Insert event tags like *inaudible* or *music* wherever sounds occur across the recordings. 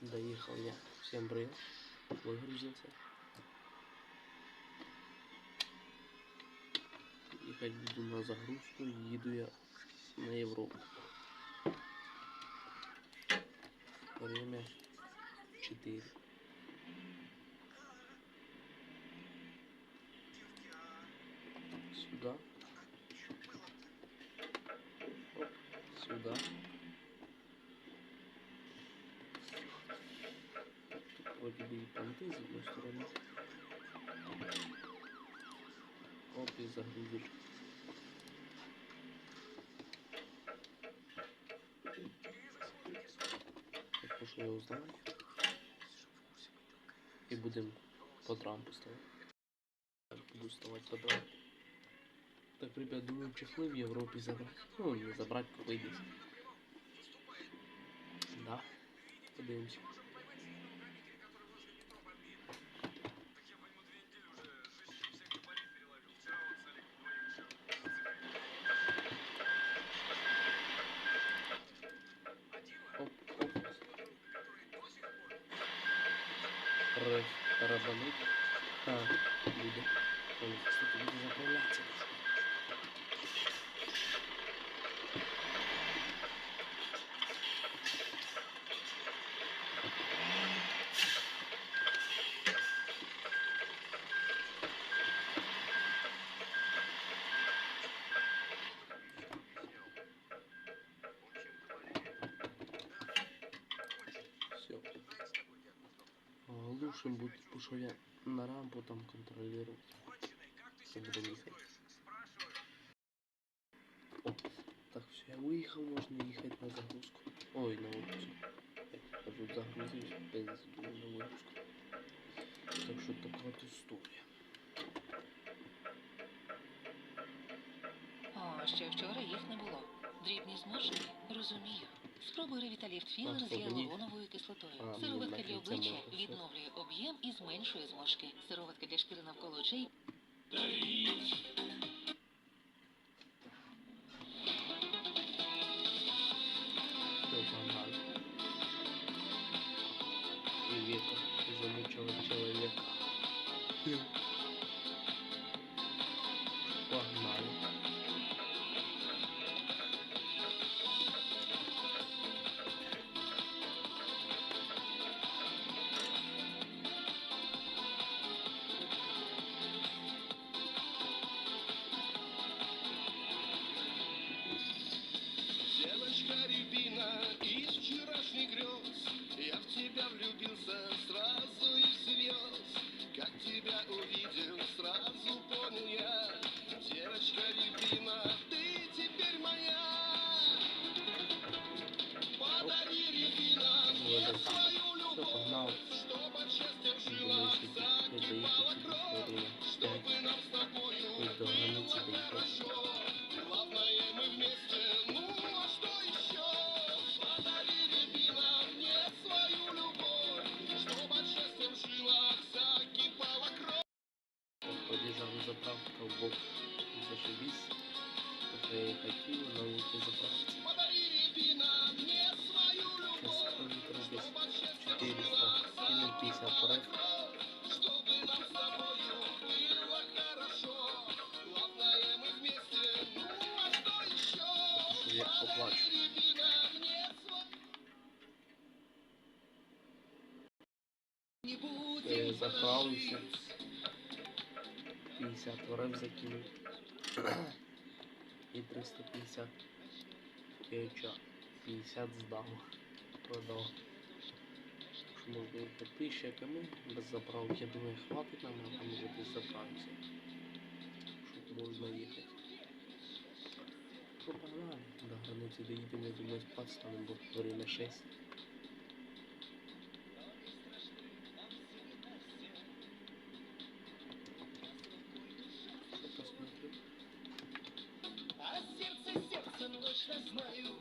Доехал я. Всем привет. Выгрузился. Ехать буду на загрузку. Еду я на Европу. Время 4. Сюда. Оп, сюда. понты с одной стороны. Оп, и загрузил. Так, що я узнаю. І будемо по трампу ставати. Так, буду вставати по трампу. Так, ребят, думаю, чехлы в Европе забрать. Ну, не забрать, купить десь. Да. Подивимося. Рабануть. Глушим будет, потому что я на рампу там контролировать. Все буду ехать. О, так, все, я выехал, можно ехать на загрузку. Ой, на выпуск. Я тут загрузился, без на выпуск. Так что такая вот история. О, ще вчора їх не було. Дрібні зморшки? Розумію. Спробуй ревіталіфт філер Так, з то мені- гіалуроновою кислотою. А, мені Сироватка на для кінці обличчя можна все. відновлює об'єм і зменшує зморшки. Сироватка для шкіри навколо очей. Все, погнали. И закралися. 50 ворог закинув. І 350 кетча. 50 здав. Продав. Що можна по 1000 кому без заправки, я думаю, хватить нам, а може без заправки. Щоб можна їхати. Що погнали. До границі доїдемо, я думаю, спать станемо, бо время 6. Точно знаю.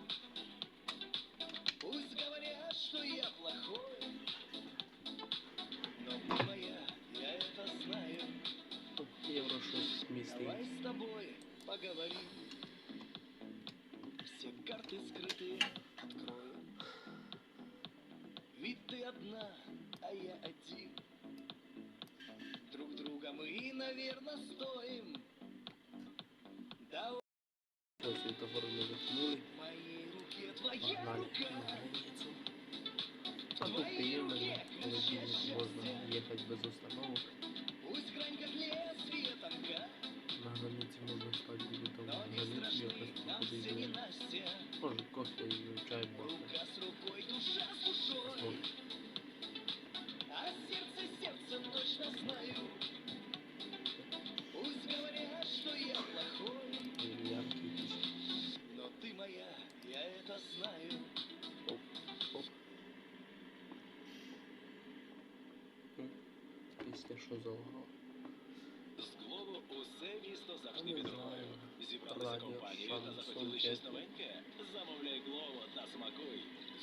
Пусть говорят, что я плохой. Но ты моя, я это знаю. Тут Евро 6 Давай с тобой поговорим. Все карты скрытые открою. Ведь ты одна, а я один. Друг друга мы, наверное, стоим. Светофоры в твоя Погнали. А тут приемлемо, холодильник можно ехать без остановок. На границе можно спать где там но на не границе все идем. ненастья. Может кофе и чай можно. Посмотрим. А сердце сердцем точно знаю. Після що залагало? З Глово усе місто Я завжди не під рукою. знаю. Зібралися Радіо, компанією та шансон, захотіли щось техніка. новеньке? Замовляй Глово та смакуй.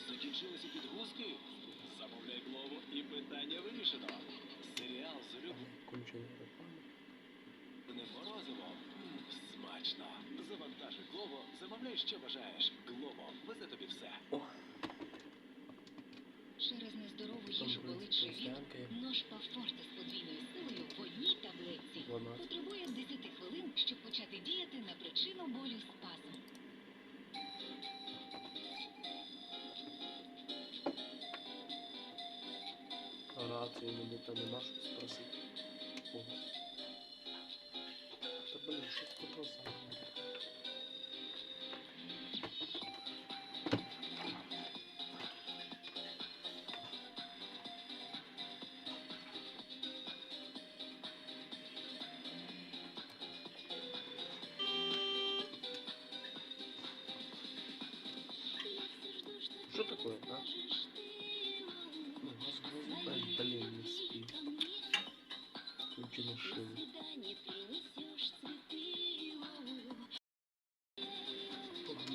Закінчилися підгузки? Замовляй Глово і питання вирішено. Серіал з Кончена реклама. улюбленим морозивом. М, Смачно. Завантажи Глово, замовляй, що бажаєш. Глово, везе тобі все. О, Через нездорову там їжу болить живіт. християнка є. Нож Пафорте з силою в одній таблетці 12. потребує 10 хвилин, щоб почати діяти на причину болю спазм. Рацію мені там нема що спросити.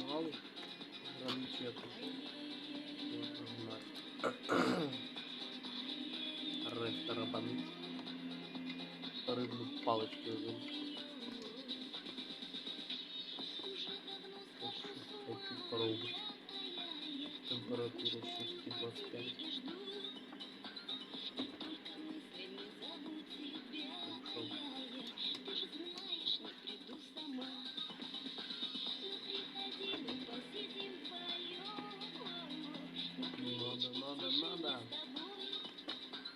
Погнали. Границю я пішов. Ну, Погнали. Реф тарабанить. Рибну палички взяв. Хочу поробити. Температура все-таки 25. Надо, надо, надо.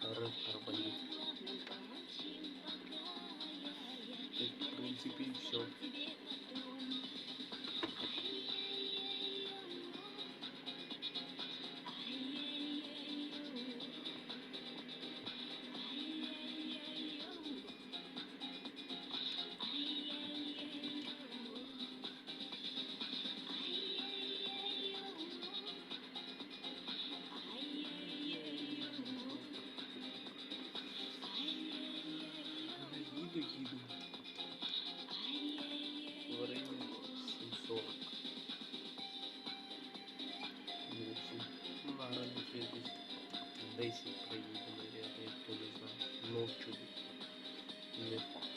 Реф тарабанить. И, в принципе, все. Їду, їду. Время 7.40. В общем, на границі я десь 10 проїду, наверное, хто не знає. Ночью десь. Не факт.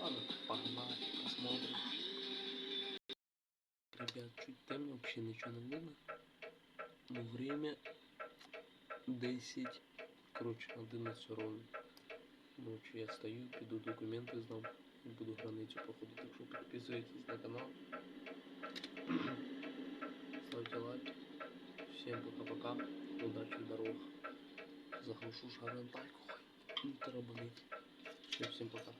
Ладно, погнали, посмотрим. Ребят, чуть темно, вообще ничего не видно. Но время 10, короче, 11 ровно. Ночью я стою, піду документы сдам и буду границу походу. Так что подписывайтесь на канал. *clears throat* Ставьте лайк. Всем пока-пока. Удачи в дорогах. Заглушу шарантайку. Не тарабанить. Все, всем пока.